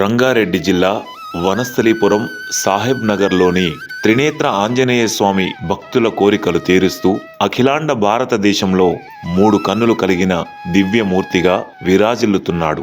రంగారెడ్డి జిల్లా వనస్థలీపురం సాహెబ్ నగర్లోని త్రినేత్ర ఆంజనేయ స్వామి భక్తుల కోరికలు తీరుస్తూ అఖిలాండ భారతదేశంలో మూడు కన్నులు కలిగిన దివ్యమూర్తిగా విరాజిల్లుతున్నాడు.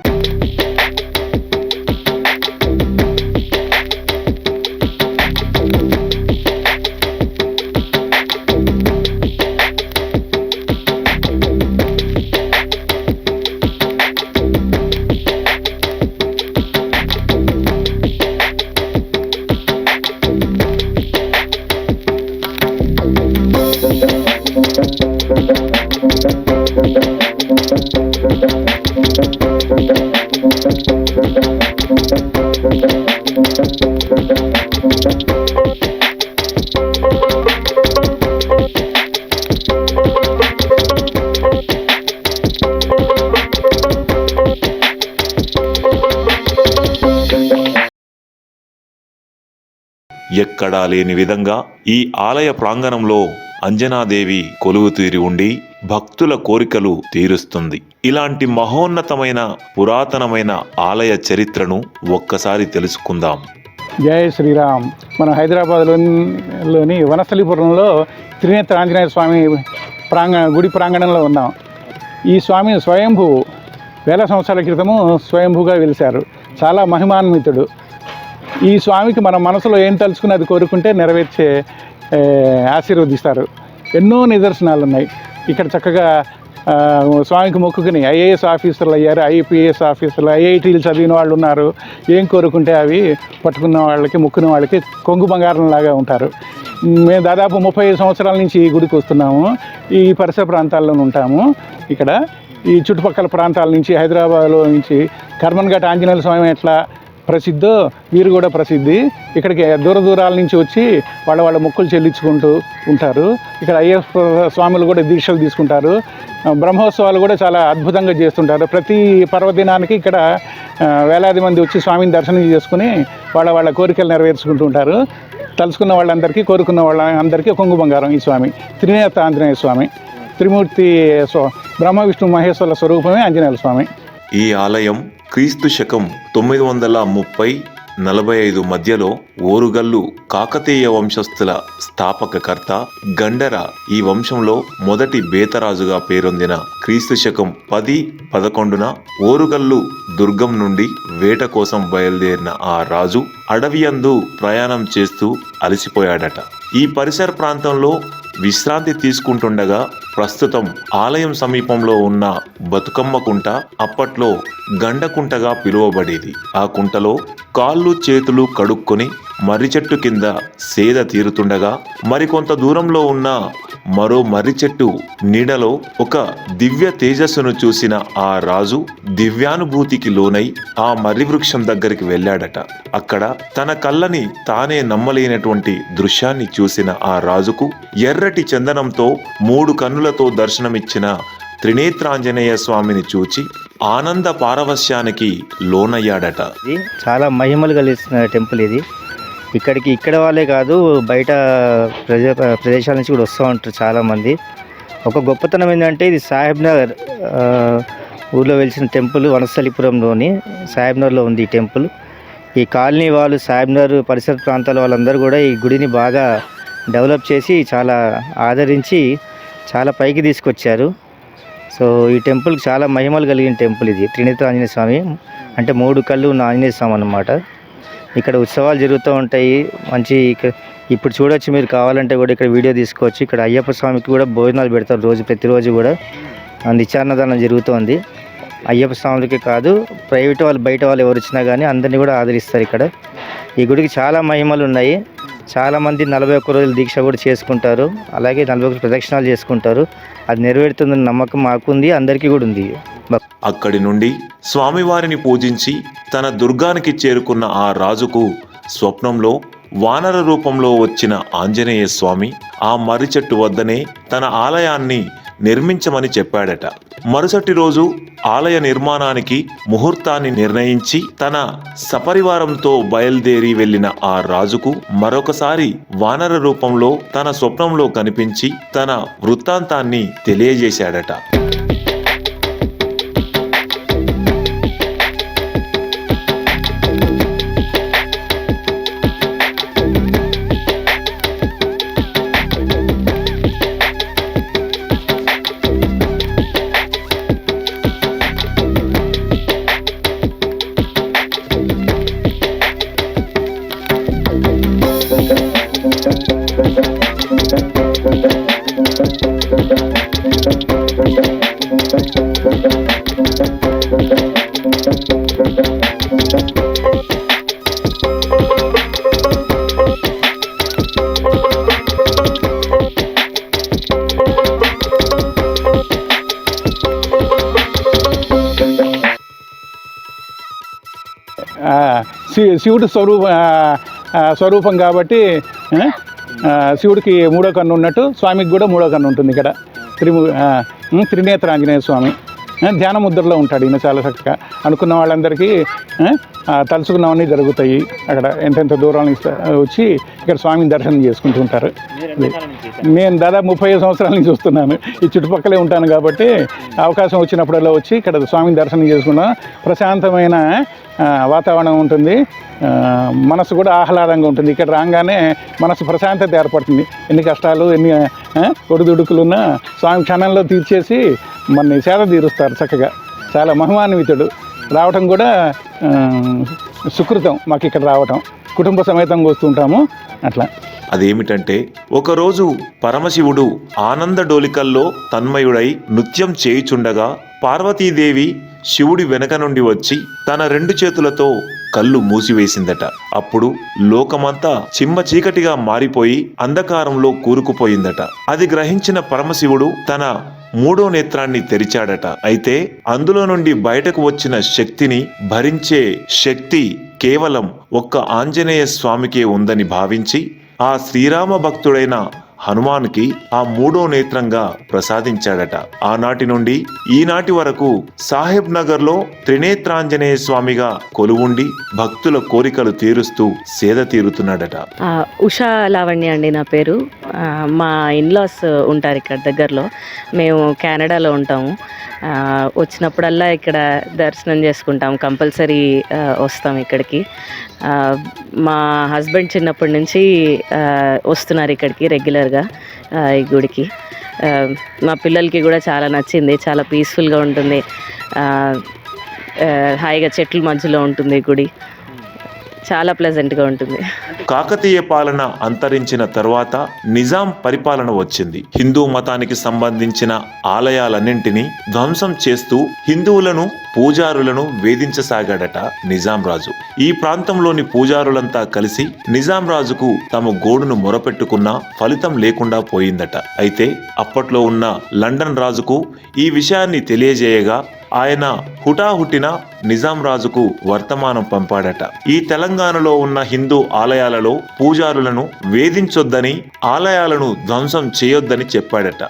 తేడా లేని విధంగా ఈ ఆలయ ప్రాంగణంలో అంజనాదేవి కొలువు తీరి ఉండి భక్తుల కోరికలు తీరుస్తుంది. ఇలాంటి మహోన్నతమైన పురాతనమైన ఆలయ చరిత్రను ఒక్కసారి తెలుసుకుందాం. జయ శ్రీరామ్. మనం హైదరాబాద్లోని వనస్థలిపురంలో త్రినేత్ర ఆంజనేయ స్వామి ప్రాంగణ గుడి ప్రాంగణంలో ఉన్నాం. ఈ స్వామి స్వయంభూ వేల సంవత్సరాల క్రితము స్వయంభూగా వెలిశారు. చాలా మహిమాన్వితుడు. ఈ స్వామికి మన మనసులో ఏం తలుచుకుని అది కోరుకుంటే నెరవేర్చే ఆశీర్వదిస్తారు. ఎన్నో నిదర్శనాలు ఉన్నాయి ఇక్కడ చక్కగా స్వామికి మొక్కుకుని ఐఏఎస్ ఆఫీసర్లు అయ్యారు ఐపీఎస్ ఆఫీసర్లు ఐఐటీలు చదివిన వాళ్ళు ఉన్నారు. ఏం కోరుకుంటే అవి పట్టుకున్న వాళ్ళకి మొక్కున్న వాళ్ళకి కొంగు బంగారం లాగా ఉంటారు. మేము దాదాపు ముప్పై ఐదు సంవత్సరాల నుంచి ఈ గుడికి వస్తున్నాము. ఈ పరిసర ప్రాంతాల్లో ఉంటాము. ఇక్కడ ఈ చుట్టుపక్కల ప్రాంతాల నుంచి హైదరాబాద్లో నుంచి కర్మన్ఘట్ ఆంజనేయ స్వామి ఎట్లా ప్రసిద్ధో వీరు కూడా ప్రసిద్ధి. ఇక్కడికి దూర దూరాల నుంచి వచ్చి వాళ్ళ వాళ్ళ మొక్కులు చెల్లించుకుంటూ ఉంటారు. ఇక్కడ అయ్యప్ప స్వాములు కూడా దీక్షలు తీసుకుంటారు. బ్రహ్మోత్సవాలు కూడా చాలా అద్భుతంగా చేస్తుంటారు. ప్రతి పర్వదినానికి ఇక్కడ వేలాది మంది వచ్చి స్వామిని దర్శనం చేసుకుని వాళ్ళ వాళ్ళ కోరికలు నెరవేర్చుకుంటూ ఉంటారు. తలుచుకున్న వాళ్ళందరికీ కోరుకున్న వాళ్ళ అందరికీ కొంగు బంగారం ఈ స్వామి. త్రినేత ఆంజనేయ స్వామి. త్రిమూర్తి స్వ బ్రహ్మ విష్ణు మహేశ్వర స్వరూపమే ఆంజనేయ స్వామి. ఈ ఆలయం క్రీస్తు శకం తొమ్మిది వందల ముప్పై నలభై ఐదు మధ్యలో ఓరుగల్లు కాకతీయ వంశస్థుల స్థాపకకర్త గండర ఈ వంశంలో మొదటి బేతరాజుగా పేరొందిన క్రీస్తు శకం పది పదకొండున ఓరుగల్లు దుర్గం నుండి వేట కోసం బయలుదేరిన ఆ రాజు అడవియందు ప్రయాణం చేస్తూ అలసిపోయాడట. ఈ పరిసర ప్రాంతంలో విశ్రాంతి తీసుకుంటుండగా ప్రస్తుతం ఆలయం సమీపంలో ఉన్న బతుకమ్మ కుంట అప్పట్లో గండకుంటగా పిలువబడేది. ఆ కుంటలో కాళ్ళు చేతులు కడుక్కొని మర్రి చెట్టు కింద సేద తీరుతుండగా మరికొంత దూరంలో ఉన్న మరో మర్రి చెట్టు నీడలో ఒక దివ్య తేజస్సును చూసిన ఆ రాజు దివ్యానుభూతికి లోనై ఆ మర్రి వృక్షం దగ్గరికి వెళ్ళాడట. అక్కడ తన కళ్ళని తానే నమ్మలేనటువంటి దృశ్యాన్ని చూసిన ఆ రాజుకు ఎర్రటి చందనంతో మూడు కన్నులతో దర్శనమిచ్చిన త్రినేత్రాంజనేయ స్వామిని చూచి ఆనంద పారవశ్యానికి లోనయ్యాడట. చాలా మహిమలు కలిగిస్తున్న టెంపుల్ ఇది. ఇక్కడికి ఇక్కడ వాళ్ళే కాదు బయట ప్రజ ప్రదేశాల నుంచి కూడా వస్తూ ఉంటారు చాలామంది. ఒక గొప్పతనం ఏంటంటే ఇది సాహెబ్ నగర్ ఊర్లో వెలిసిన టెంపుల్ వనస్థలిపురంలోని సాహెబ్ నగర్లో ఉంది ఈ టెంపుల్. ఈ కాలనీ వాళ్ళు సాహెబ్ నగర్ పరిసర ప్రాంతాల వాళ్ళందరూ కూడా ఈ గుడిని బాగా డెవలప్ చేసి చాలా ఆదరించి చాలా పైకి తీసుకొచ్చారు. సో ఈ టెంపుల్ చాలా మహిమలు కలిగిన టెంపుల్ ఇది. త్రినేత్ర ఆంజనేయ స్వామి అంటే మూడు కళ్ళు ఉన్న ఆంజనేయ స్వామి అన్నమాట. ఇక్కడ ఉత్సవాలు జరుగుతూ ఉంటాయి. మంచి ఇక్కడ ఇప్పుడు చూడొచ్చు మీరు కావాలంటే కూడా ఇక్కడ వీడియో తీసుకోవచ్చు. ఇక్కడ అయ్యప్ప స్వామికి కూడా భోజనాలు పెడతారు రోజు ప్రతిరోజు కూడా. ఆ నిత్యాన్నదానం జరుగుతోంది. అయ్యప్ప స్వాములకి కాదు ప్రైవేట్ వాళ్ళు బయట వాళ్ళు ఎవరు వచ్చినా కానీ అందరినీ కూడా ఆదరిస్తారు ఇక్కడ. ఈ గుడికి చాలా మహిమలు ఉన్నాయి. చాలామంది నలభై ఒక్క రోజులు దీక్ష కూడా చేసుకుంటారు. అలాగే నలభై ఒక్క ప్రదక్షిణాలు చేసుకుంటారు. అది నెరవేరుతుందని నమ్మకం మాకుంది అందరికీ కూడా ఉంది. అక్కడి నుండి స్వామివారిని పూజించి తన దుర్గానికి చేరుకున్న ఆ రాజుకు స్వప్నంలో వానర రూపంలో వచ్చిన ఆంజనేయ స్వామి ఆ మర్రి చెట్టు వద్దనే తన ఆలయాన్ని నిర్మించమని చెప్పాడట. మరుసటి రోజు ఆలయ నిర్మాణానికి ముహూర్తాన్ని నిర్ణయించి తన సపరివారంతో బయలుదేరి వెళ్ళిన ఆ రాజుకు మరొకసారి వానర రూపంలో తన స్వప్నంలో కనిపించి తన వృత్తాంతాన్ని తెలియజేశాడట. శివుడు స్వరూప స్వరూపం కాబట్టి శివుడికి మూడో కన్ను ఉన్నట్టు స్వామికి కూడా మూడో కన్ను ఉంటుంది ఇక్కడ. త్రిము త్రినేత్ర ఆంజనేయ స్వామి. ధ్యాన ముద్రలో ఉంటాడు ఈయన చాలా చక్కగా. అనుకున్న వాళ్ళందరికీ తలుచుకున్నవన్నీ జరుగుతాయి. అక్కడ ఎంతెంత దూరం నుంచి వచ్చి ఇక్కడ స్వామిని దర్శనం చేసుకుంటూ ఉంటారు. నేను దాదాపు ముప్పై ఐదు సంవత్సరాల నుంచి చూస్తున్నాను. ఈ చుట్టుపక్కలే ఉంటాను కాబట్టి అవకాశం వచ్చినప్పుడల్లా వచ్చి ఇక్కడ స్వామిని దర్శనం చేసుకున్నా ప్రశాంతమైన వాతావరణం ఉంటుంది. మనసు కూడా ఆహ్లాదంగా ఉంటుంది. ఇక్కడ రాగానే మనసు ప్రశాంతత ఏర్పడుతుంది. ఎన్ని కష్టాలు ఎన్ని ఒడిదుడుకులున్నా స్వామి క్షణంలో తీర్చేసి మన సేద తీరుస్తారు చక్కగా. చాలా మహిమాన్వితుడు. రావటం కూడా సుకృతం మాకు ఇక్కడ రావటం. కుటుంబ సమేతంగా వస్తుంటాము అట్లా. అదేమిటంటే ఒకరోజు పరమశివుడు ఆనంద డోలికల్లో తన్మయుడై నృత్యం చేయుచుండగా పార్వతీదేవి శివుడి వెనక నుండి వచ్చి తన రెండు చేతులతో కళ్ళు మూసివేసిందట. అప్పుడు లోకమంతా చిమ్మ చీకటిగా మారిపోయి అంధకారంలో కూరుకుపోయిందట. అది గ్రహించిన పరమశివుడు తన మూడో నేత్రాన్ని తెరిచాడట. అయితే అందులో నుండి బయటకు వచ్చిన శక్తిని భరించే శక్తి కేవలం ఒక్క ఆంజనేయ స్వామికే ఉందని భావించి ఆ శ్రీరామ భక్తుడైన హనుమాన్కి ఆ మూడో నేత్రంగా ప్రసాదించాడట. ఆనాటి నుండి ఈనాటి వరకు సాహెబ్ నగర్లో త్రినేత్రాంజనేయ స్వామిగా కొలువుండి భక్తుల కోరికలు తీరుస్తూ సేద తీరుతున్నాడట. ఉషా లావణ్య అండి నా పేరు. మా ఇన్లాస్ ఉంటారు ఇక్కడ దగ్గరలో. మేము కెనడాలో ఉంటాము. వచ్చినప్పుడల్లా ఇక్కడ దర్శనం చేసుకుంటాం కంపల్సరీ వస్తాం ఇక్కడికి. మా హస్బెండ్ చిన్నప్పటి నుంచి వస్తున్నారు ఇక్కడికి రెగ్యులర్గా. బాగా ఈ గుడికి. మా పిల్లలకి కూడా చాలా నచ్చింది చాలా పీస్ఫుల్గా ఉంటుంది. హాయిగా చెట్ల మధ్యలో ఉంటుంది ఈ గుడి. చాలా ప్లెజెంట్గా ఉంటుంది. కాకతీయ పాలన అంతరించిన తర్వాత నిజాం పరిపాలన వచ్చింది. హిందూ మతానికి సంబంధించిన ఆలయాలన్నింటినీ ధ్వంసం చేస్తూ హిందువులను పూజారులను వేధించసాగాడట నిజాం రాజు ఈ ప్రాంతంలోని పూజారులంతా కలిసి నిజాం రాజుకు తమ గోడును మొరపెట్టుకున్నా ఫలితం లేకుండా పోయిందట. అయితే అప్పట్లో ఉన్న లండన్ రాజుకు ఈ విషయాన్ని తెలియజేయగా ఆయన హుటాహుటిన నిజాం రాజుకు వర్తమానం పంపాడట. ఈ తెలంగాణలో ఉన్న హిందూ ఆలయాలలో పూజారులను వేధించొద్దని ఆలయాలను ధ్వంసం చేయొద్దని చెప్పాడట.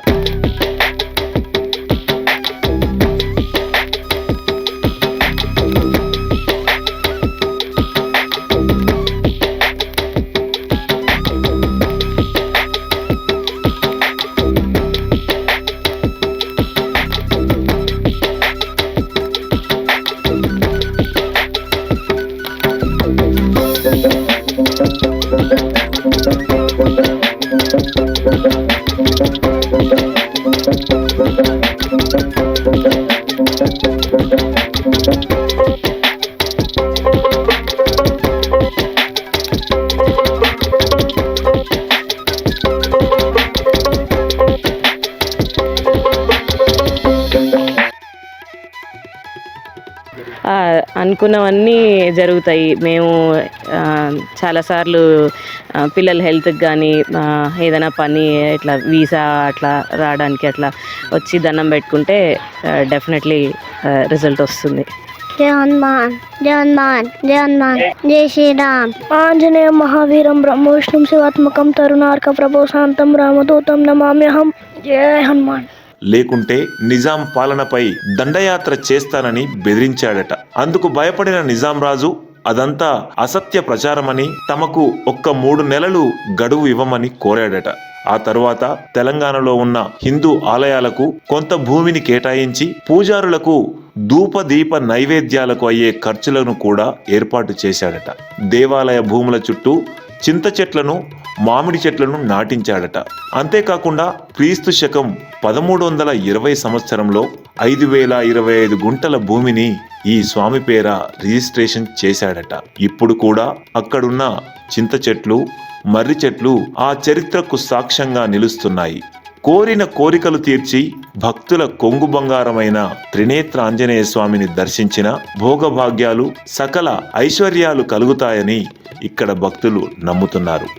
అనుకున్నవన్నీ జరుగుతాయి. మేము చాలాసార్లు పిల్లల హెల్త్కి కానీ ఏదైనా పని ఇట్లా వీసా అట్లా రావడానికి అట్లా వచ్చి దండం పెట్టుకుంటే డెఫినెట్లీ రిజల్ట్ వస్తుంది. జై హనుమాన్ జై హనుమాన్ జై హనుమాన్ జై శ్రీరామ్. ఆంజనేయ మహావీరం బ్రహ్మవిష్ణుం శివాత్మకం తరుణార్క ప్రభో శాంతం రామదూతం నమామ్యహం. జయ హనుమాన్. లేకుంటే నిజాం పాలనపై దండయాత్ర చేస్తానని బెదిరించాడట. అందుకు భయపడిన నిజాం రాజు అదంతా అసత్య ప్రచారమని తమకు ఒక్క మూడు నెలలు గడువు ఇవ్వమని కోరాడట. ఆ తరువాత తెలంగాణలో ఉన్న హిందూ ఆలయాలకు కొంత భూమిని కేటాయించి పూజారులకు ధూప దీప నైవేద్యాలకు అయ్యే ఖర్చులను కూడా ఏర్పాటు చేశాడట. దేవాలయ భూముల చుట్టూ చింత చెట్లను మామిడి చెట్లను నాటించాడట. అంతేకాకుండా క్రీస్తు శకం పదమూడు వందల ఇరవై సంవత్సరంలో ఐదు వేల ఇరవై ఐదు గుంటల భూమిని ఈ స్వామి పేర రిజిస్ట్రేషన్ చేశాడట. ఇప్పుడు కూడా అక్కడున్న చింత చెట్లు మర్రి చెట్లు ఆ చరిత్రకు సాక్ష్యంగా నిలుస్తున్నాయి. కోరిన కోరికలు తీర్చి భక్తుల కొంగు బంగారమైన త్రినేత్ర ఆంజనేయ స్వామిని దర్శించిన భోగభాగ్యాలు సకల ఐశ్వర్యాలు కలుగుతాయని ఇక్కడ భక్తులు నమ్ముతున్నారు.